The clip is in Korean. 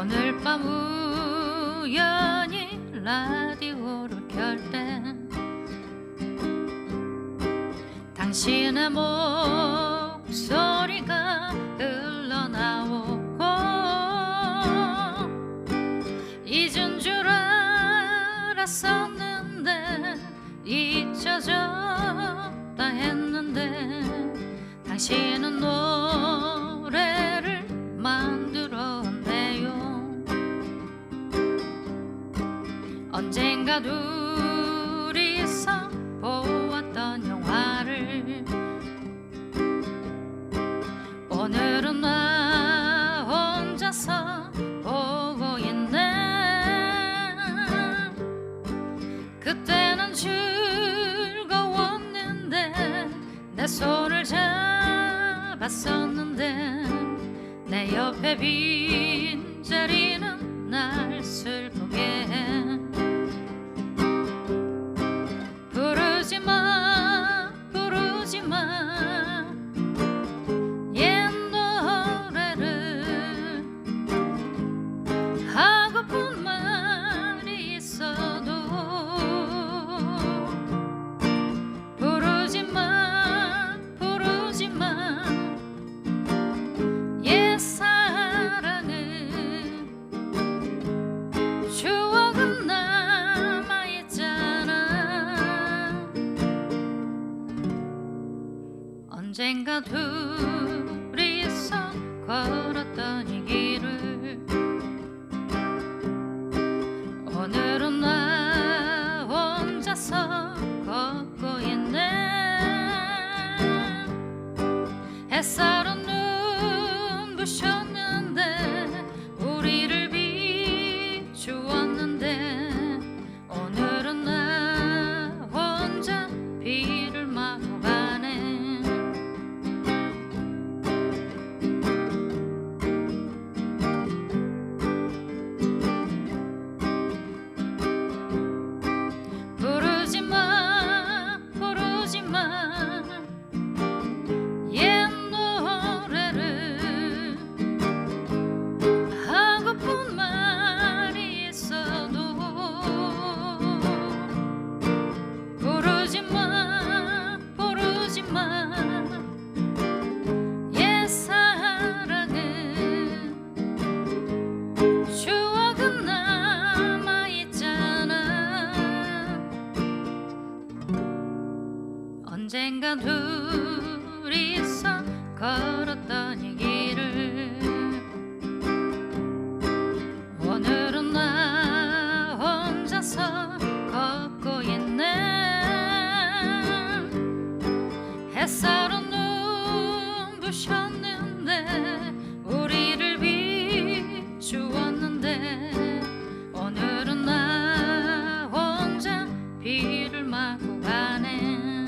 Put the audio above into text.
내가 우연히 라디오를 켤 때 당신의 목 언젠가 둘이서 보았던 영화를 오늘은 나 혼자서 보고 있네. 그때는 즐거웠는데 내 손을 잡았었는데 내 옆에 빈 자리 언젠가 둘이서 걸었던 이 길을 오늘은 나 혼자서 걷고 있네. 햇살 언젠간 둘이서 걸었던 이 길을 오늘은 나 혼자서 걷고 있네. 햇살은 눈부셨는데 우리를 비추었는데 오늘은 나 혼자 비를 맞고 가네.